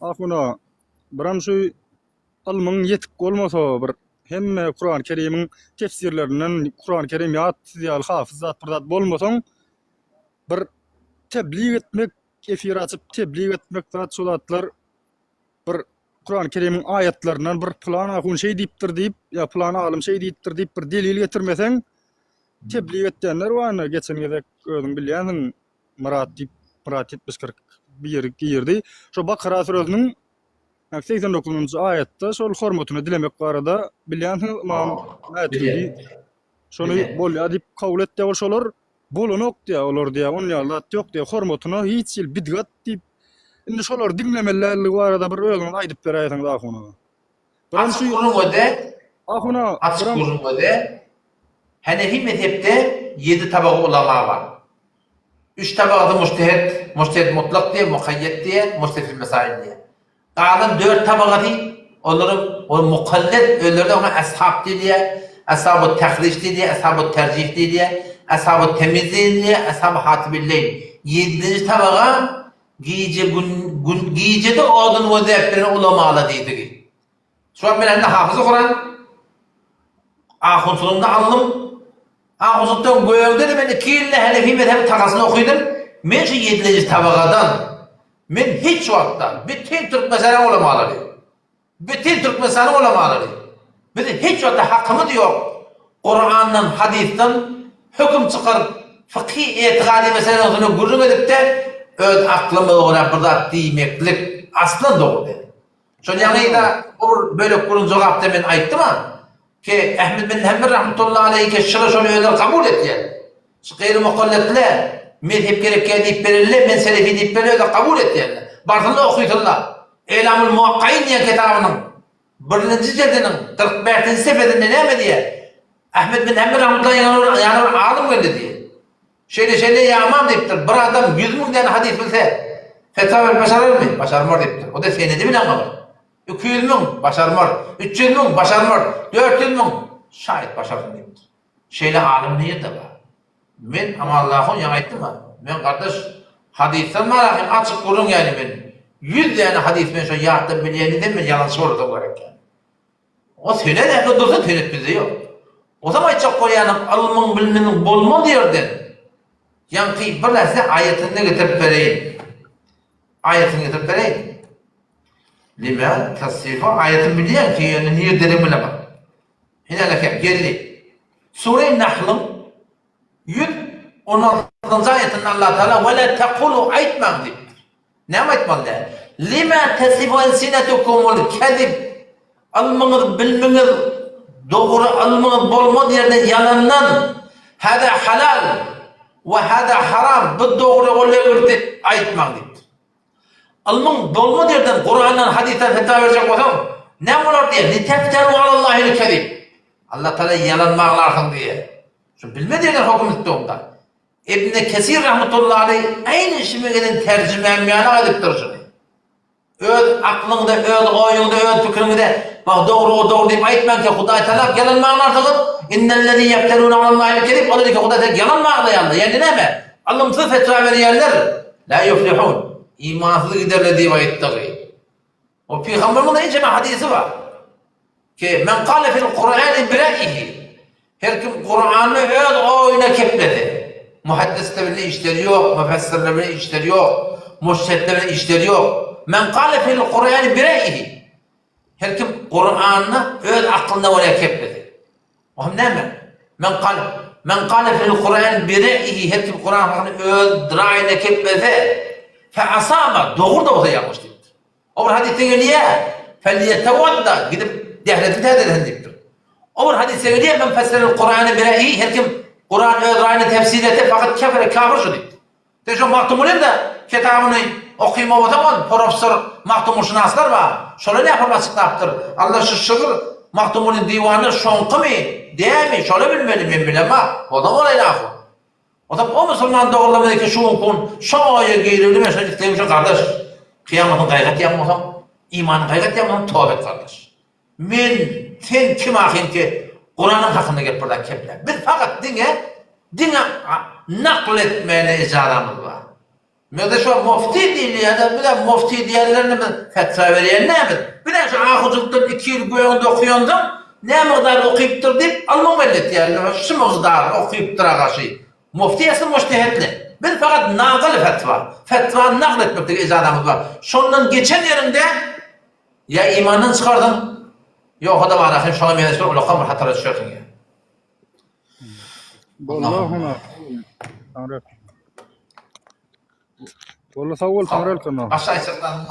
Ahuna biram şu ilmin yetik bolmasa bir hemme Kur'an-ı Kerim'in tefsirlerinden Kur'an-ı Kerim ýat diýal hafızat birdat bolmasaň bir tebliğ etmek, efir açıp tebliğ etmek zat şolatlar bir Kur'an-ı Kerim'in ayetlerinden bir plan ahun şey diýipdir diýip ya plan alym şey diýipdir diýip bir delil getirmeseň tebliğ etdenler var. Geçen gezek özüm bilýändiň Murat diýip Murat 70 bir girdi. Şo Bakara suresinin 89-njy ayetde şol hormatyny dilemek barada bilýän imam Mädudi şonu bolýa diýip kabul etdi ol şolar bolanok diýär olar diýär on ýalat ýok diýär hormatyna hiç ýyl bidgat diýip indi şolar dinlemelerli barada bir özüň aýdyp berýärsiň da ahuna. Açık şu öde, ahuna açık öde. Hanefi mezhepte yedi tabak ulama var. Üç tabak adı müştehid, müştehid mutlak diye, mukayyet diye, müştehid mesail diye. Kalan dört tabak adı, onların o mukallet, öylerde ona ashab diye, ashab-ı tehriş diye, ashab-ı tercih diye, ashab-ı temizliğin diye, ashab-ı hatibilleyn. Yedinci tabağa giyice gün, gün giyice de odun vaziyetlerini ulamalı dedi. Şu an ben de hafızı Kur'an, Ahunsulunda aldım. Ahunsuluktan göğümde de ben iki yılda Hanefi mezhebi takasını okuydum. Men şu yedilinci tabakadan, men hiç vakta bütün Türk mesele ulamaları, bütün Türk mesele ulamaları, bizim hiç vakta hakkımı diyor. Kur'an'dan, hadisten hüküm çıkarıp fıkhi etikadi meselelerini gurur edip de öz aklımı ona burada diymeklik aslında doğru dedi. Şöyle yani da böyle kurun cevapta ben ayttım ha ki Ahmed bin Hanbel rahmetullahi aleyhi ke şıra şöyle öder kabul etti yani. Şu gayri mukalletle mezhep gerekkeği deyip verirler, ben selefi deyip verirler kabul etti yani. Bartında okuyuturlar. Elamul Muakkain diye kitabının birinci cildinin 45. sefedinde ne mi diye Ahmed bin Hanbel rahmetullahi yanına yanına alim geldi diye. Şöyle şöyle ya amam deyiptir. Bir adam yüz bin tane hadis bilse fetva başarır mı? Başarmar deyiptir. O da senedi bilen kalır. 200 bin başarmır, 300 bin başarmır, 400 bin şayet başardım deyiptir. Şeyle alim neyir de var. Men ama Allah'ın yana ettim ha. Men kardeş hadisten merakim açık kurun yani men. Yüz tane hadis men şu yahda bileyeni de men yalan soru da olarak yani. O söyle de ki dursa tönüt bizi yok. O zaman çok koyanım alımın bilmenin bolma diyordun. Yani ki bir nesne ayetinde getirip vereyim. Ayetini getirip vereyim. Lima tasfifu ayetin biliyen ki yani niye derim bilemem. Hine leke geldi. Sure-i Nahl'ın 116. ayetinde Allah Teala ve la tekulu aytmam deyip. Ne aytmam de? Lima tasifu ensinetukumul kezib. Almınız bilminiz doğru almınız bolmaz yerden yalandan hada halal ve hada haram bu doğru olayı aytmam deyip. Almın bolma derden Kur'an'dan hadisten fetva verecek olsam ne olur diye litefteru alallahil kezib. Allah Teala yalan mağlarsın diye. Şu bilmediğinden hukum etti onda. İbn Kesir rahmetullahi aleyh aynı işime gelen tercüme emmiyana ediptir şunu. Öz aklında, öz oyunda, öz fikrinde bak doğru o doğru deyip aytman ki Huday Teala yalan mağlarsın. İnnellezî yefterûne alallahil kezib. O dedi ki Huday Teala yalan mağlayanlar. Yani ne mi? Allah'ımıza fetva veriyenler la yuflihun. İmansız giderler diye ayetleri. O peygamberin de icma hadisi var. Ki men kâle fil Kur'an birâihi. Her kim Kur'an'ı öz oyuna kepledi. Muhaddislerle işleri yok, müfessirlerle işleri yok, müştehitlerle işleri yok. Men kâle fil Kur'an birâihi. Her kim Kur'an'ı öz aklında oraya kepledi. O hem ne mi? Men kâle Men kâle fil Kur'an birâihi. Her kim Kur'an'ı öz dirayına kepledi. Fe'asama doğru da olsa yanlış değildir. O bir hadiste geliyor. Felyetevadda gidip dehletin tededen diktir. O bir hadiste geliyor. Ben fesleril Kur'an'ı bile iyi. Her kim Kur'an öz rayını tefsir etti fakat kefere kafir şu deyip. De şu mahtumulun da kitabını okuyma o zaman profesör mahtumul şunaslar var. Şöyle ne yapar açıklattır. Allah şu şıgır mahtumulun divanı şonku mu? Değil mi? Şöyle bilmeli mi bilemem. O da oraya lafı. O da o Müslüman doğrulamadaki şu kun, şu aya giyrildi mesela istemiş kardeş. Kıyametin gayret yapmasam, imanın gayret yapmasam tövbe et kardeş. Men, sen kim ahin ki Kur'an'ın hakkında gelip burada kepler. Biz fakat dine, dine nakletmeyene icadamız var. Mevde şu mufti dini ya da bir de mufti diyenlerine mi fetva veriyen ne mi? Bir de şu ahuzuluktan iki yıl göğünde okuyondum. Ne miqdar okuyuptur deyip alma millet yani. Şu miqdar okuyuptur ağaşı. Mufti ise müştehitli. Bir fakat naqıl fetva. Fetva naql etmekte icadımız var. Şundan geçen yerinde ya imandan çıkardın ya o da var. Ahim şuna meydan çıkar. Ulaqam hatara düşersin ya. Allah'ına. Tanrı. Valla sağ ol Tanrı. Aşağı çıkardın.